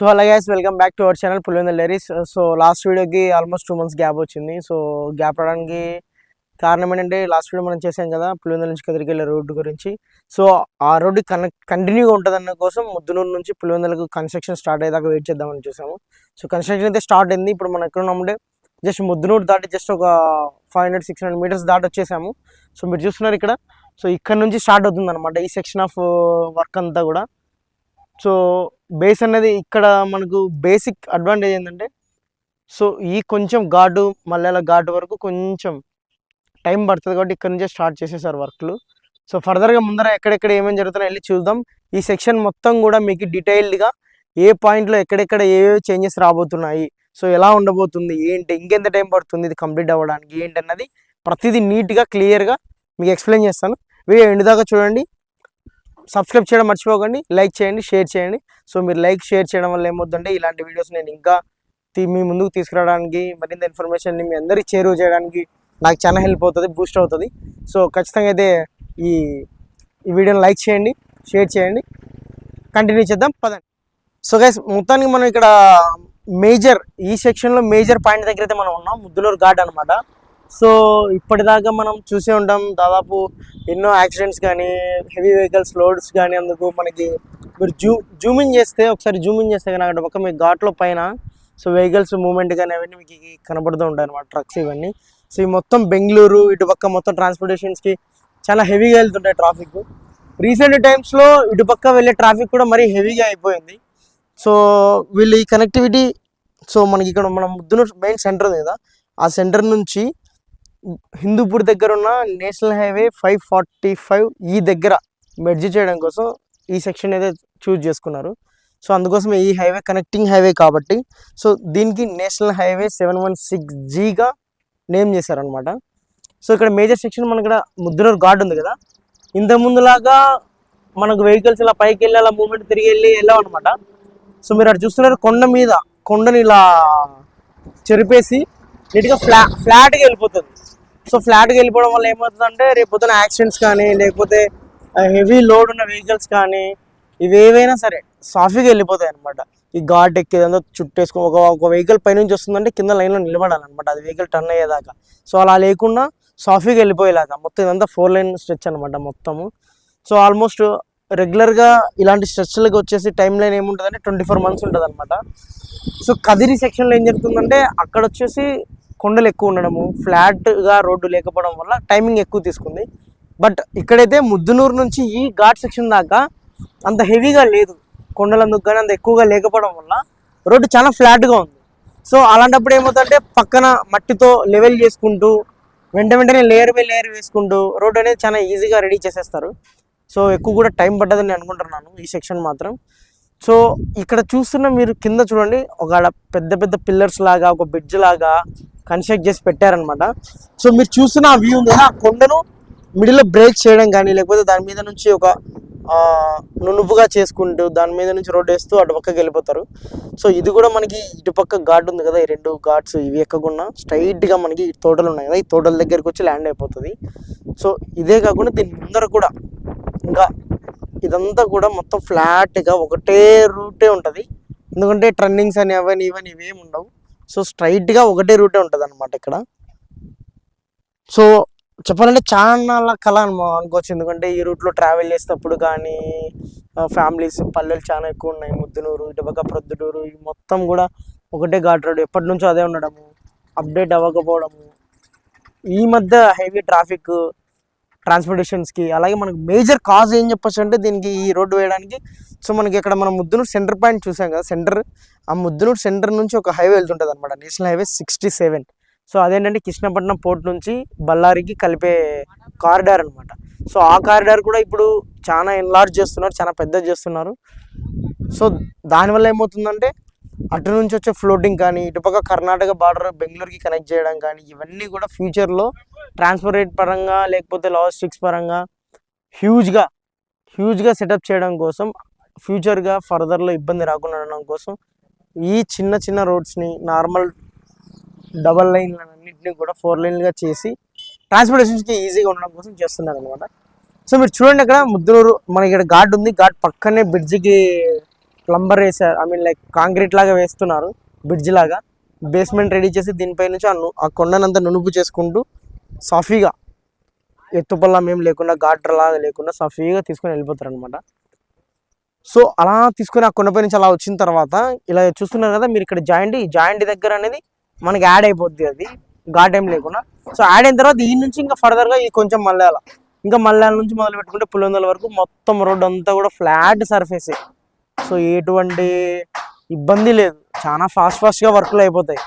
So hello guys welcome back to our channel Pulivendula diaries so last వీడియోకి almost two months gap వచ్చింది. So gap రావడానికి కారణం ఏంటంటే last video మనం చేసాం కదా పులివెందుల నుంచి కదిరికి వెళ్ళే రోడ్డు గురించి. సో ఆ రోడ్డు కన్ కంటిన్యూగా ఉంటుందన్న కోసం ముద్దునూరు నుంచి పులివెందులకు కన్స్ట్రక్షన్ స్టార్ట్ అయ్యేదాకా వెయిట్ చేద్దామని చూసాము. సో కన్స్ట్రక్షన్ అయితే స్టార్ట్ అయింది. ఇప్పుడు మనం ఎక్కడ ఉన్నామంటే జస్ట్ ముద్దునూరు దాటి జస్ట్ ఒక five hundred six hundred meters దాటి వచ్చేసాము. సో మీరు చూస్తున్నారు ఇక్కడ. సో ఇక్కడ నుంచి స్టార్ట్ అవుతుంది అనమాట ఈ సెక్షన్ ఆఫ్ వర్క్ అంతా కూడా. సో బేస్ అనేది ఇక్కడ మనకు బేసిక్ అడ్వాంటేజ్ ఏంటంటే సో ఈ కొంచెం ఘాటు మల్లెల ఘాటు వరకు కొంచెం టైం పడుతుంది కాబట్టి ఇక్కడ నుంచే స్టార్ట్ చేసేసారు వర్క్లు. సో ఫర్దర్గా ముందర ఎక్కడెక్కడ ఏమేమి జరుగుతున్నాయో వెళ్ళి చూద్దాం. ఈ సెక్షన్ మొత్తం కూడా మీకు డీటెయిల్డ్గా ఏ పాయింట్లో ఎక్కడెక్కడ ఏవేవి చేంజెస్ రాబోతున్నాయి. సో ఎలా ఉండబోతుంది ఏంటి ఇంకెంత టైం పడుతుంది ఇది కంప్లీట్ అవ్వడానికి ఏంటి అన్నది ప్రతిదీ నీట్గా క్లియర్గా మీకు ఎక్స్ప్లెయిన్ చేస్తాను. వీడియో ఎండు దాకా చూడండి. సబ్స్క్రైబ్ చేయడం మర్చిపోకండి లైక్ చేయండి షేర్ చేయండి. సో మీరు లైక్ షేర్ చేయడం వల్ల ఏమవుతుందంటే ఇలాంటి వీడియోస్ నేను ఇంకా మీ ముందుకు తీసుకురావడానికి మరింత ఇన్ఫర్మేషన్ని మీ అందరికీ చేరువ చేయడానికి నాకు చాలా హెల్ప్ అవుతుంది బూస్ట్ అవుతుంది. సో ఖచ్చితంగా అయితే ఈ ఈ వీడియోని లైక్ చేయండి షేర్ చేయండి. కంటిన్యూ చేద్దాం పదండి. సో గైస్ మొత్తానికి మనం ఇక్కడ మేజర్ ఈ సెక్షన్లో మేజర్ పాయింట్ దగ్గర అయితే మనం ఉన్నాం. ముద్దులూరు ఘాట్ అనమాట సో ఇప్పటిదాకా మనం చూసే ఉంటాం దాదాపు ఎన్నో యాక్సిడెంట్స్ కానీ హెవీ వెహికల్స్ లోడ్స్ కానీ అందుకు మనకి మీరు జూ జూమింగ్ చేస్తే ఒకసారి జూమింగ్ చేస్తే కానీ అక్కడ ఒక మీ ఘాట్లో పైన సో వెహికల్స్ మూమెంట్ కానీ అవన్నీ మీకు కనబడుతూ ఉంటాయి అనమాట ట్రక్స్ ఇవన్నీ. సో ఈ మొత్తం బెంగళూరు ఇటు పక్క మొత్తం ట్రాన్స్పోర్టేషన్స్కి చాలా హెవీగా వెళ్తుంటాయి ట్రాఫిక్ రీసెంట్ టైమ్స్లో ఇటు పక్క వెళ్ళే ట్రాఫిక్ కూడా మరీ హెవీగా అయిపోయింది. సో వీళ్ళు ఈ కనెక్టివిటీ సో మనకి ఇక్కడ మన ముద్దునూరు మెయిన్ సెంటర్ ఉంది కదా ఆ సెంటర్ నుంచి హిందూపూర్ దగ్గర ఉన్న national highway five forty five ఈ దగ్గర మెడ్జ్ చేయడం కోసం ఈ సెక్షన్ అయితే చూజ్ చేసుకున్నారు. సో అందుకోసం ఈ హైవే కనెక్టింగ్ హైవే కాబట్టి సో దీనికి national highway seven one six జీగా name చేశారనమాట సో ఇక్కడ మేజర్ సెక్షన్ మనకి ఇక్కడ ముద్దునూరు గార్డ్ ఉంది కదా? ఇంత ముందులాగా మనకు వెహికల్స్ ఇలా పైకి వెళ్ళి అలా మూమెంట్ తిరిగి వెళ్ళి వెళ్ళాం అనమాట సో మీరు అటు చూస్తున్నారు కొండ మీద కొండని ఇలా చెరిపేసి నీట్గా ఫ్లా ఫ్లాట్గా వెళ్ళిపోతుంది. సో ఫ్లాట్గా వెళ్ళిపోవడం వల్ల ఏమవుతుందంటే రేపు పొద్దున యాక్సిడెంట్స్ కానీ లేకపోతే హెవీ లోడ్ ఉన్న వెహికల్స్ కానీ ఇవి ఏవైనా సరే సాఫీగా వెళ్ళిపోతాయి అనమాట ఈ ఘాట్ ఎక్కేదంతా చుట్టేసుకో ఒక ఒక వెహికల్ పైనుంచి వస్తుందంటే కింద లైన్లో నిలబడాలన్నమాట. అది వెహికల్ టర్న్ అయ్యేదాకా. సో అలా లేకుండా సాఫీగా వెళ్ళిపోయేలాగా. మొత్తం ఇదంతా ఫోర్ లైన్ స్ట్రెచ్ అనమాట మొత్తము. సో ఆల్మోస్ట్ రెగ్యులర్గా ఇలాంటి స్ట్రెచ్లకు వచ్చేసి టైం లైన్ ఏముంటుందంటే ట్వంటీ ఫోర్ మంత్స్ ఉంటుంది అనమాట సో కదిరి సెక్షన్లో ఏం జరుగుతుందంటే అక్కడ వచ్చేసి కొండలు ఎక్కువ ఉండడము ఫ్లాట్గా రోడ్డు లేకపోవడం వల్ల టైమింగ్ ఎక్కువ తీసుకుంది. బట్ ఇక్కడైతే ముద్దునూరు నుంచి ఈ ఘాట్ సెక్షన్ దాకా అంత హెవీగా లేదు. కొండలందుకు కానీ అంత ఎక్కువగా లేకపోవడం వల్ల రోడ్డు చాలా ఫ్లాట్గా ఉంది. సో అలాంటప్పుడు ఏమవుతుందంటే పక్కన మట్టితో లెవెల్ చేసుకుంటూ వెంట వెంటనే లేయర్ బై లేయర్ వేసుకుంటూ రోడ్డు అనేది చాలా ఈజీగా రెడీ చేసేస్తారు. సో ఎక్కువ కూడా టైం పడ్డదని అనుకుంటున్నాను ఈ సెక్షన్ మాత్రం. సో ఇక్కడ చూస్తున్న మీరు కింద చూడండి ఒక పెద్ద పెద్ద పిల్లర్స్ లాగా ఒక బ్రిడ్జ్ లాగా కన్స్ట్రక్ట్ చేసి పెట్టారనమాట. సో మీరు చూస్తున్న ఆ వ్యూ ఉంది ఆ కొండను మిడిల్లో బ్రేక్ చేయడం కానీ లేకపోతే దాని మీద నుంచి ఒక నునుపుగా చేసుకుంటూ దాని మీద నుంచి రోడ్డు వేస్తూ అటు పక్కకి వెళ్ళిపోతారు. సో ఇది కూడా మనకి ఇటుపక్క ఘాట్ ఉంది కదా ఈ రెండు ఘాట్స్ ఇవి ఎక్కకుండా స్ట్రైట్గా మనకి తోటలు ఉన్నాయి కదా ఈ తోటల దగ్గరికి వచ్చి ల్యాండ్ అయిపోతుంది. సో ఇదే కాకుండా దీని ముందర కూడా ఇంకా ఇదంతా కూడా మొత్తం ఫ్లాట్గా ఒకటే రూటే ఉంటుంది. ఎందుకంటే ట్రన్నింగ్స్ అని అవన్నీ ఇవన్నీ ఇవేమి ఉండవు. సో స్ట్రైట్గా ఒకటే రూటే ఉంటుంది అనమాట ఇక్కడ. సో చెప్పాలంటే చాలా కళ అనుకో అనుకోవచ్చు ఎందుకంటే ఈ రూట్లో ట్రావెల్ చేసేటప్పుడు కానీ ఫ్యామిలీస్ పల్లెలు చాలా ఎక్కువ ఉన్నాయి. ముద్దునూరు ఇటుపక్క ప్రొద్దుటూరు మొత్తం కూడా ఒకటే ఘాట్ రోడ్. ఎప్పటి నుంచో అదే ఉండడము. అప్డేట్ అవ్వకపోవడము. ఈ మధ్య హెవీ ట్రాఫిక్ ట్రాన్స్పోర్టేషన్స్కి అలాగే మనకు మేజర్ కాజ్ ఏం చెప్పచ్చు అంటే దీనికి ఈ రోడ్డు వేయడానికి. సో మనకి ఇక్కడ మనం ముద్దునూరు సెంటర్ పాయింట్ చూసాం కదా సెంటర్. ఆ ముద్దునూరు సెంటర్ నుంచి ఒక హైవే వెళ్తుంటుంది అనమాట national highway sixty seven. So అదేంటంటే కృష్ణపట్నం పోర్ట్ నుంచి బళ్ళారికి కలిపే కారిడార్ అనమాట సో ఆ కారిడార్ కూడా ఇప్పుడు చాలా ఎన్లార్జ్ చేస్తున్నారు చాలా పెద్దది చేస్తున్నారు. సో దానివల్ల ఏమవుతుందంటే అటు నుంచి వచ్చే ఫ్లోటింగ్ కానీ ఇటుపక్క కర్ణాటక బార్డర్ బెంగళూరుకి కనెక్ట్ చేయడం కానీ ఇవన్నీ కూడా ఫ్యూచర్లో ట్రాన్స్పోర్టేట్ పరంగా లేకపోతే లాజిస్టిక్స్ పరంగా హ్యూజ్గా హ్యూజ్గా సెటప్ చేయడం కోసం ఫ్యూచర్గా ఫర్దర్లో ఇబ్బంది రాకుండా ఉండడం కోసం ఈ చిన్న చిన్న రోడ్స్ని నార్మల్ డబల్ లైన్లన్నింటినీ కూడా ఫోర్ లైన్లుగా చేసి ట్రాన్స్పోర్టేషన్స్కి ఈజీగా ఉండడం కోసం చేస్తున్నారు అనమాట సో మీరు చూడండి అక్కడ ముద్దునూరు మనకి ఇక్కడ ఘాట్ ఉంది. ఘాట్ పక్కనే బ్రిడ్జికి ప్లంబర్ వేసారు ఐ మీన్ లైక్ కాంక్రీట్ లాగా వేస్తున్నారు బ్రిడ్జ్ లాగా. బేస్మెంట్ రెడీ చేసి దీనిపై నుంచి ఆ ను- ఆ కొండనంతా నునుపు చేసుకుంటూ సాఫీగా ఎత్తుపల్లం ఏం లేకుండా గాటర్ లాగా లేకుండా సాఫీగా తీసుకొని వెళ్ళిపోతారు అనమాట సో అలా తీసుకొని ఆ కొండపై నుంచి అలా వచ్చిన తర్వాత ఇలా చూస్తున్నారు కదా మీరు ఇక్కడ జాయింట్ ఈ జాయింట్ దగ్గర అనేది మనకి యాడ్ అయిపోద్ది అది ఘాట్ ఏం లేకుండా. సో యాడ్ అయిన తర్వాత ఈ నుంచి ఇంకా ఫర్దర్గా ఈ కొంచెం మలయాళ ఇంకా మలయాళ నుంచి మొదలు పెట్టుకుంటే పులివెందుల వరకు మొత్తం రోడ్ అంతా కూడా ఫ్లాట్ సర్ఫేసే సో ఎటువంటి ఇబ్బంది లేదు. చాలా ఫాస్ట్ ఫాస్ట్గా వర్క్లు అయిపోతాయి.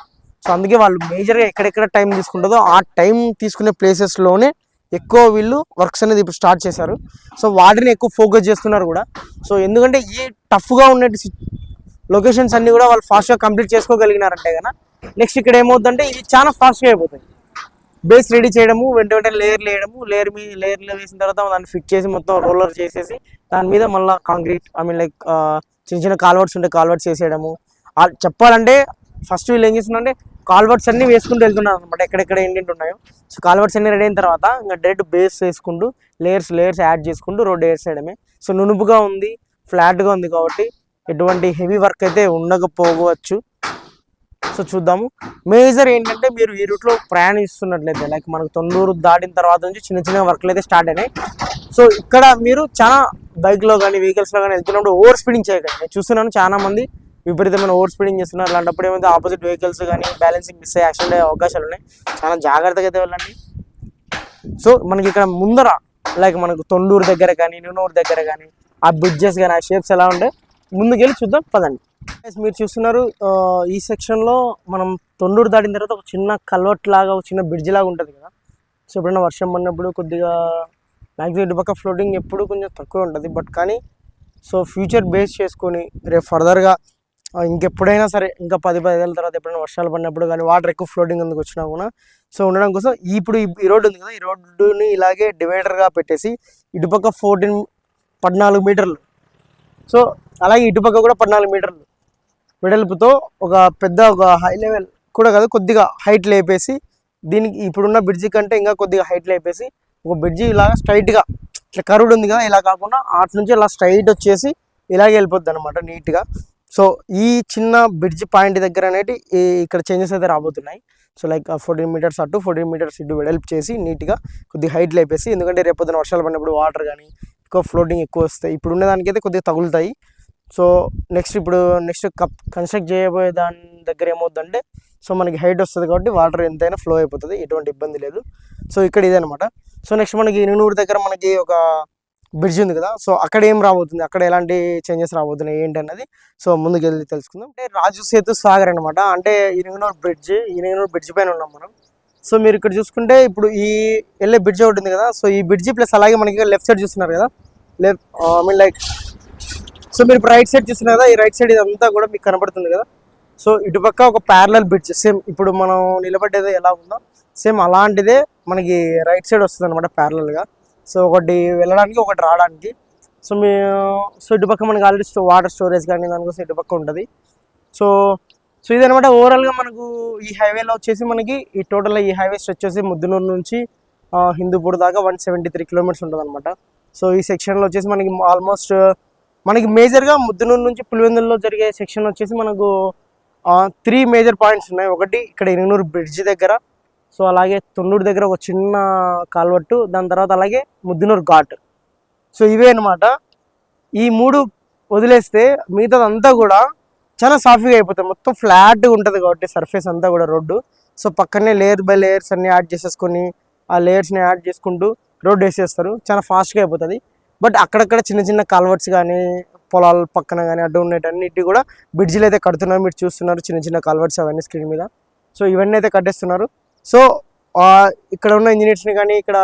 సో అందుకే వాళ్ళు మేజర్గా ఎక్కడెక్కడ టైం తీసుకుంటుందో ఆ టైం తీసుకునే ప్లేసెస్లోనే ఎక్కువ వీళ్ళు వర్క్స్ అనేది ఇప్పుడు స్టార్ట్ చేశారు. సో వాటిని ఎక్కువ ఫోకస్ చేస్తున్నారు కూడా. సో ఎందుకంటే ఈ టఫ్గా ఉండే లొకేషన్స్ అన్ని కూడా వాళ్ళు ఫాస్ట్గా కంప్లీట్ చేసుకోగలిగినారంటే కదా నెక్స్ట్ ఇక్కడ ఏమవుతుందంటే ఇవి చాలా ఫాస్ట్గా అయిపోతాయి. బేస్ రెడీ చేయడము వెంట వెంటనే లేయర్ వేయడము లేయర్ మీ లేయర్లో వేసిన తర్వాత దాన్ని ఫిట్ చేసి మొత్తం రోలర్ చేసేసి దాని మీద మళ్ళీ కాంక్రీట్ ఐ మీన్ లైక్ చిన్న చిన్న కాల్వర్ట్స్ ఉంటే కాల్వర్ట్స్ వేసేయడము. చెప్పాలంటే ఫస్ట్ వీళ్ళు ఏం చేస్తున్నారంటే కాల్వర్ట్స్ అన్నీ వేసుకుంటూ వెళ్తున్నారు అనమాట ఎక్కడెక్కడ ఏంటంటే ఉన్నాయో. సో కాల్వర్ట్స్ అన్ని రెడీ అయిన తర్వాత ఇంకా డైరెక్ట్ బేస్ వేసుకుంటూ లేయర్స్ లేయర్స్ యాడ్ చేసుకుంటూ రోడ్ వేసేయడమే సో నునుపుగా ఉంది ఫ్లాట్గా ఉంది కాబట్టి ఎటువంటి హెవీ వర్క్ అయితే ఉండకపోవచ్చు. సో చూద్దాము. మేజర్ ఏంటంటే మీరు ఈ రూట్లో ప్రయాణిస్తున్నట్లయితే లైక్ మనకు తొండూరు దాటిన తర్వాత నుంచి చిన్న చిన్న వర్క్లు అయితే స్టార్ట్ అయినాయి. సో ఇక్కడ మీరు చాలా బైక్లో కానీ వెహికల్స్లో కానీ వెళ్తున్నప్పుడు ఓవర్ స్పీడింగ్ చేయకండి. నేను చూస్తున్నాను చాలా మంది విపరీతమైన ఓవర్ స్పీడింగ్ చేస్తున్నారు. అలాంటప్పుడు ఏమైతే ఆపోజిట్ వెహికల్స్ కానీ బ్యాలెన్సింగ్ మిస్ అయ్యే యాక్సిడెంట్ అయ్యే అవకాశాలు ఉన్నాయి. చాలా జాగ్రత్తగా అయితే వెళ్ళండి. సో మనకి ఇక్కడ ముందర లైక్ మనకు తొండూరు దగ్గర కానీ నూనూరు దగ్గర కానీ ఆ బ్రిడ్జెస్ కానీ ఆ షేప్స్ ఎలా ఉంటాయి ముందుకెళ్ళి చూద్దాం. పదండి. మీరు చూస్తున్నారు ఈ సెక్షన్లో మనం తొండూరు దాటిన తర్వాత ఒక చిన్న కల్వర్ట్ లాగా ఒక చిన్న బ్రిడ్జ్ లాగా ఉంటుంది కదా. సో ఎప్పుడైనా వర్షం పడినప్పుడు కొద్దిగా మ్యాక్సిమం ఇటుపక్క ఫ్లోటింగ్ ఎప్పుడు కొంచెం తక్కువ ఉంటుంది. బట్ కానీ సో ఫ్యూచర్ బేస్ చేసుకొని రేపు ఫర్దర్గా ఇంకెప్పుడైనా సరే ఇంకా పది పదివేల తర్వాత ఎప్పుడైనా వర్షాలు పడినప్పుడు కానీ వాటర్ ఎక్కువ ఫ్లోటింగ్ ఎందుకు వచ్చినా కూడా సో ఉండడం కోసం ఇప్పుడు ఈ- ఈ రోడ్డు ఉంది కదా ఈ రోడ్డుని ఇలాగే డివైడర్గా పెట్టేసి ఇటుపక్క ఫోర్టీన్ పద్నాలుగు మీటర్లు సో అలాగే ఇటుపక్క కూడా పద్నాలుగు మీటర్లు వెడల్పుతో ఒక పెద్ద ఒక హై లెవెల్ కూడా కాదు కొద్దిగా హైట్ లేపేసి దీనికి ఇప్పుడున్న బ్రిడ్జి కంటే ఇంకా కొద్దిగా హైట్ లేపేసి ఒక బ్రిడ్జి ఇలాగా స్ట్రైట్గా ఇట్లా కరువుడు ఉంది కదా ఇలా కాకుండా అటు నుంచి ఇలా స్ట్రైట్ వచ్చేసి ఇలాగే వెళ్ళిపోద్ది అనమాట నీట్గా సో ఈ చిన్న బ్రిడ్జ్ పాయింట్ దగ్గర అనేటి ఇక్కడ చేంజెస్ అయితే రాబోతున్నాయి. సో లైక్ ఫోర్టీన్ మీటర్స్ అటు ఫోర్టీన్ మీటర్స్ ఇటు వెడల్పు చేసి నీట్గా కొద్దిగా హైట్ లేపేసి ఎందుకంటే రేపొద్దున వర్షాలు పడినప్పుడు వాటర్ కానీ ఎక్కువ ఫ్లోటింగ్ ఎక్కువ వస్తాయి. ఇప్పుడు ఉన్నదానికైతే కొద్దిగా తగులుతాయి. సో నెక్స్ట్ ఇప్పుడు నెక్స్ట్ కప్ కన్స్ట్రక్ట్ చేయబోయే దాని దగ్గర ఏమవుతుందంటే సో మనకి హైట్ వస్తుంది కాబట్టి వాటర్ ఎంతైనా ఫ్లో అయిపోతుంది ఎటువంటి ఇబ్బంది లేదు. సో ఇక్కడ ఇదనమాట సో నెక్స్ట్ మనకి ఇనుగునూరు దగ్గర మనకి ఒక బ్రిడ్జ్ ఉంది కదా సో అక్కడ ఏం రాబోతుంది అక్కడ ఎలాంటి చేంజెస్ రాబోతున్నాయి ఏంటి అన్నది సో ముందుకు వెళ్ళి తెలుసుకుందాం. అంటే రాజు సేతు సాగర్ అనమాట అంటే ఇనుగునూరు బ్రిడ్జ్ ఇనుగునూరు బ్రిడ్జ్ పైన ఉన్నాం మనం. సో మీరు ఇక్కడ చూసుకుంటే ఇప్పుడు ఈ వెళ్ళే బ్రిడ్జ్ ఒకటి ఉంది కదా సో ఈ బ్రిడ్జ్ ప్లస్ అలాగే మనకి లెఫ్ట్ సైడ్ చూస్తున్నారు కదా left I mean like so మీరు రైట్ సైడ్ చూస్తున్నారు కదా ఈ రైట్ సైడ్ ఇదంతా కూడా మీకు కనబడుతుంది కదా. సో ఇటుపక్క ఒక ప్యారలల్ బ్రిడ్జ్ సేమ్ ఇప్పుడు మనం నిలబడేది ఎలా ఉందో సేమ్ అలాంటిదే మనకి రైట్ సైడ్ వస్తుంది అనమాట ప్యారలల్గా సో ఒకటి వెళ్ళడానికి ఒకటి రావడానికి. సో మీ సో ఇటుపక్క మనకి ఆల్రెడీ స్టో వాటర్ స్టోరేజ్ కానీ దానికోసం ఇటుపక్క ఉంటుంది. సో సో ఇదనమాట ఓవరాల్గా మనకు ఈ హైవేలో వచ్చేసి మనకి ఈ టోటల్ ఈ హైవే స్ట్రెచ్ వచ్చేసి ముద్దునూరు నుంచి హిందూపూర్ దాకా వన్ సెవెంటీ త్రీ కిలోమీటర్స్ ఉంటుంది అనమాట సో ఈ సెక్షన్లో వచ్చేసి మనకి ఆల్మోస్ట్ మనకి మేజర్గా ముద్దునూరు నుంచి పులివెందుల్లో జరిగే సెక్షన్ వచ్చేసి మనకు త్రీ మేజర్ పాయింట్స్ ఉన్నాయి. ఒకటి ఇక్కడ ఇనుగునూరు బ్రిడ్జ్ దగ్గర. సో అలాగే తొన్నూరు దగ్గర ఒక చిన్న కాల్వట్టు. దాని తర్వాత అలాగే ముద్దునూరు ఘాట్. సో ఇవే అనమాట ఈ మూడు వదిలేస్తే మిగతాదంతా కూడా చాలా సాఫీగా అయిపోతుంది మొత్తం ఫ్లాట్గా ఉంటుంది కాబట్టి సర్ఫేస్ అంతా కూడా రోడ్డు. సో పక్కనే లేయర్ బై లేయర్స్ అన్ని యాడ్ చేసేసుకొని ఆ లేయర్స్ని యాడ్ చేసుకుంటూ రోడ్డు వేసేస్తారు. చాలా ఫాస్ట్గా అయిపోతుంది. బట్ అక్కడక్కడ చిన్న చిన్న కాల్వర్ట్స్ కానీ పొలాల పక్కన కానీ అడ్డు ఉండేటన్నిటి కూడా బ్రిడ్జిలు అయితే కడుతున్నారు. మీరు చూస్తున్నారు చిన్న చిన్న కాల్వర్ట్స్ అవన్నీ స్క్రీన్ మీద. సో ఇవన్నీ అయితే కట్టేస్తున్నారు. సో ఇక్కడ ఉన్న ఇంజనీర్స్ని కానీ ఇక్కడ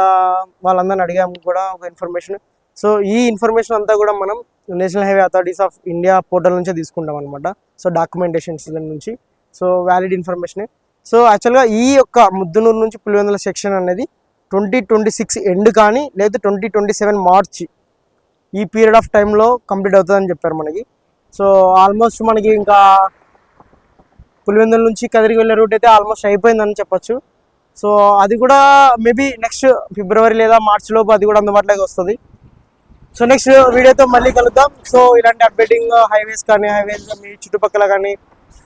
వాళ్ళందరిని అడిగాము కూడా ఒక ఇన్ఫర్మేషన్. సో ఈ ఇన్ఫర్మేషన్ అంతా కూడా మనం national highway authorities of India portal నుంచే తీసుకుంటాం అనమాట సో డాక్యుమెంటేషన్స్ నుంచి. So valid information. సో యాక్చువల్గా ఈ యొక్క ముద్దునూరు నుంచి పులివెందుల సెక్షన్ అనేది ట్వంటీ ట్వంటీ సిక్స్ ఎండ్ కానీ లేదా ట్వంటీ ట్వంటీ సెవెన్ మార్చి ఈ పీరియడ్ ఆఫ్ టైంలో కంప్లీట్ అవుతుందని చెప్పారు మనకి. సో ఆల్మోస్ట్ మనకి ఇంకా పులివెందుల నుంచి కదిరికి వెళ్ళే రూట్ అయితే ఆల్మోస్ట్ అయిపోయిందని చెప్పొచ్చు. సో అది కూడా మేబీ నెక్స్ట్ ఫిబ్రవరి లేదా మార్చ్ లోపు అది కూడా అందుబాటులోకి వస్తుంది. సో నెక్స్ట్ వీడియోతో మళ్ళీ కలుద్దాం. సో ఇలాంటి అప్డేటింగ్ హైవేస్ కానీ హైవేస్ మీ చుట్టుపక్కల కానీ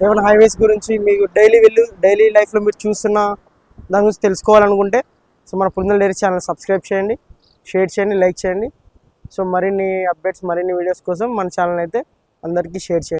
ఏమైనా హైవేస్ గురించి మీకు డైలీ వెళ్ళు డైలీ లైఫ్లో మీరు చూస్తున్న దాని గురించి తెలుసుకోవాలనుకుంటే సో మన పులిందల డైరీ ఛానల్ సబ్స్క్రైబ్ చేయండి షేర్ చేయండి లైక్ చేయండి. సో మరిన్ని అప్డేట్స్ మరిన్ని వీడియోస్ కోసం మన ఛానల్ అయితే అందరికీ షేర్ చేయండి.